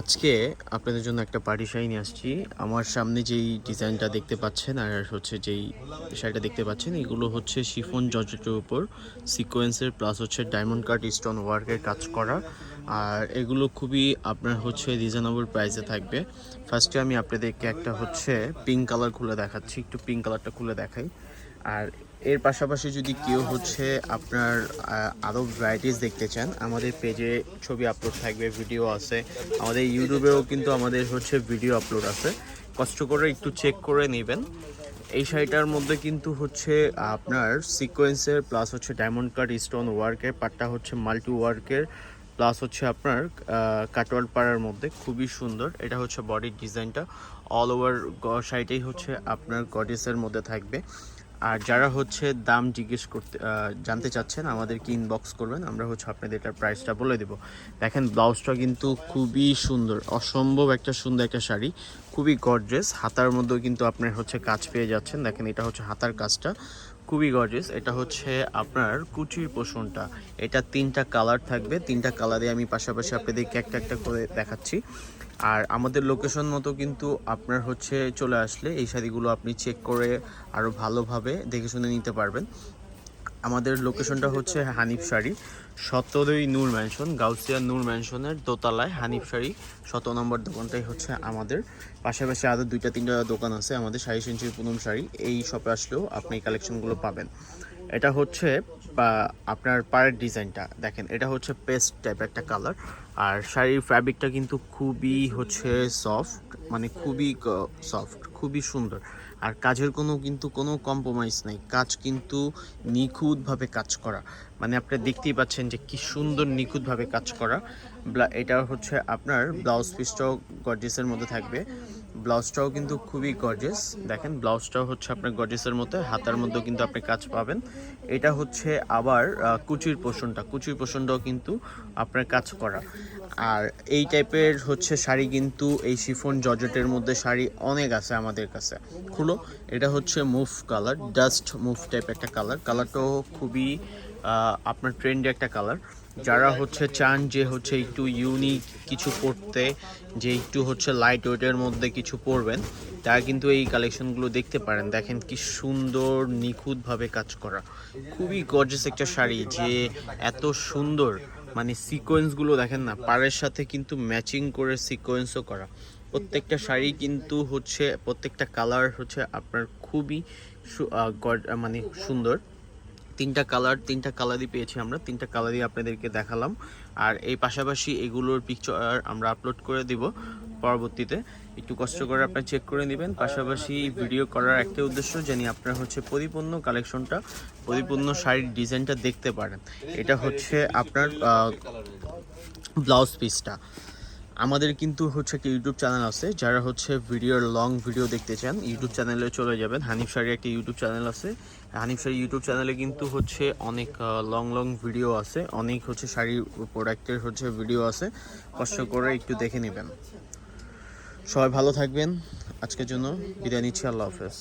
আজকে আপনাদের জন্য একটা পার্টি শাড়ি নিয়ে আসছি। আমার সামনে যেই ডিজাইনটা দেখতে পাচ্ছেন আর হচ্ছে যেই শাড়িটা দেখতে পাচ্ছেন, এগুলো হচ্ছে শিফন জর্জেটের উপর। সিকোয়েন্সের প্লাস হচ্ছে ডায়মন্ড কাট স্টোন ওয়ার্কের কাজ করা। আর এগুলো খুবই আপনার হচ্ছে রিজনেবল প্রাইসে থাকবে। ফার্স্টে আমি আপনাদেরকে একটা হচ্ছে পিঙ্ক কালার খুলে দেখাচ্ছি। একটু পিঙ্ক কালারটা খুলে দেখাই। আর এর পাশাপাশি যদি কেউ হচ্ছে আপনার আরও ভ্যারাইটিস দেখতে চান, আমাদের পেজে ছবি আপলোড থাকবে ভিডিও আছে। আমাদের ইউটিউবেও কিন্তু আমাদের হচ্ছে ভিডিও আপলোড আছে। কষ্ট করে একটু চেক করে নেবেন। এই শাড়িটার মধ্যে কিন্তু হচ্ছে আপনার সিকোয়েন্সের প্লাস হচ্ছে ডায়মন্ড কাট স্টোন ওয়ার্কের পাটটা হচ্ছে মাল্টি ওয়ার্কের প্লাস হচ্ছে আপনার কাটওয়াল পাড়ার মধ্যে। খুবই সুন্দর। এটা হচ্ছে বডির ডিজাইনটা অল ওভার শাড়িটাই হচ্ছে আপনার গডেসের মধ্যে থাকবে। আর যারা হচ্ছে দাম জিজ্ঞেস করতে জানতে চাচ্ছেন, আমাদেরকে ইনবক্স করবেন, আমরা হচ্ছে আপনাদের এটার প্রাইসটা বলে দেবো। দেখেন ব্লাউজটা কিন্তু খুবই সুন্দর, অসম্ভব একটা সুন্দর একটা শাড়ি। খুবই গর্জেস হাতার মধ্যেও কিন্তু আপনার হচ্ছে কাজ পেয়ে যাচ্ছেন। দেখেন, এটা হচ্ছে হাতার কাজটা। খুবই গর্জেস এটা হচ্ছে আপনার কুচির পোষণটা। এটা তিনটা কালার থাকবে। তিনটা কালারে আমি পাশাপাশি আপনাদেরকে একটা একটা করে দেখাচ্ছি। আর আমাদের লোকেশন মতো কিন্তু আপনার হচ্ছে চলে আসলে এই শাড়িগুলো আপনি চেক করে আরও ভালোভাবে দেখে শুনে নিতে পারবেন। আমাদের লোকেশনটা হচ্ছে হানিফ শাড়ি, সতেরোই নূর ম্যানশন গাউসিয়া নূর ম্যানশনের দোতলায় হানিফ শাড়ি শত নম্বর দোকানটাই হচ্ছে আমাদের। পাশাপাশি আরও দুইটা, তিনটা দোকান আছে, আমাদের শাড়ি সেঞ্চুরি পুনম শাড়ি, এই শপে আসলেও আপনি এই কালেকশনগুলো পাবেন। এটা হচ্ছে আপনার পাড়ের ডিজাইনটা, দেখেন, এটা হচ্ছে পেস্ট টাইপ একটা কালার আর শাড়ির ফ্যাব্রিকটা কিন্তু খুবই হচ্ছে সফট মানে খুবই সফট খুবই সুন্দর। আর কাজের কোনো কিন্তু কোনো কম্প্রোমাইজ নেই, কাজ কিন্তু নিখুঁতভাবে কাজ করা। মানে আপনি দেখতেই পাচ্ছেন যে কি সুন্দর নিখুঁতভাবে কাজ করা। এটা হচ্ছে আপনার ব্লাউজ পিসটাও গর্জেসের মধ্যে থাকবে। ব্লাউজটাও কিন্তু খুবই গর্জেস দেখেন, ব্লাউজটাও হচ্ছে আপনার গর্জেসের মতো, হাতার মধ্যেও কিন্তু আপনি কাজ পাবেন। এটা হচ্ছে আবার কুচির পোষণটা। কুচির পোষণটাও কিন্তু আপনার কাজ করা। আর এই টাইপের হচ্ছে শাড়ি কিন্তু এই শিফন জর্জেটের মধ্যে শাড়ি অনেক আছে আমাদের কাছে। খুলো, এটা হচ্ছে mauve colour, dust mauve type একটা কালার। কালারটাও খুবই আপনার ট্রেন্ডে একটা কালার যারা হচ্ছে চান যে হচ্ছে একটু ইউনিক কিছু পরতে, যে একটু হচ্ছে লাইট ওয়েটের মধ্যে কিছু পরবেন, তারা কিন্তু এই কালেকশনগুলো দেখতে পারেন। দেখেন কি সুন্দর, নিখুঁতভাবে কাজ করা। খুবই গর্জেস একটা শাড়ি, যে এত সুন্দর মানে সিকোয়েন্সগুলো দেখেন না, পাড়ের সাথে কিন্তু ম্যাচিং করে সিকোয়েন্সও করা। প্রত্যেকটা শাড়ি কিন্তু হচ্ছে, প্রত্যেকটা কালার হচ্ছে আপনার খুবই মানে সুন্দর। তিনটা কালার তিনটা কালারই পেয়েছি আমরা, তিনটা কালারই আপনাদেরকে দেখালাম। আর এই পাশাপাশি এগুলোর পিকচার আমরা আপলোড করে দিব পরবর্তীতে। একটু কষ্ট করে আপনারা চেক করে নেবেন। পাশাপাশি ভিডিও করার একটা উদ্দেশ্য জানি আপনারা হচ্ছে পরিপূর্ণ কালেকশনটা পরিপূর্ণ শাড়ির ডিজাইনটা দেখতে পারেন। এটা হচ্ছে আপনার ব্লাউজ পিসটা আমাদের কিন্তু হচ্ছে একটা ইউটিউব চ্যানেল আছে, যারা হচ্ছে ভিডিওর লং ভিডিও দেখতে চান ইউটিউব চ্যানেলে চলে যাবেন। হানিফ শাড়ির একটা ইউটিউব চ্যানেল আছে। হানিফ শাড়ি ইউটিউব চ্যানেলে কিন্তু হচ্ছে অনেক লং লং ভিডিও আছে। অনেক হচ্ছে শাড়ির প্রোডাক্টের হচ্ছে ভিডিও আছে। কষ্ট করে একটু দেখে নেবেন। সবাই ভালো থাকবেন। আজকের জন্য বিদায় নিচ্ছি। আল্লাহ হাফেজ।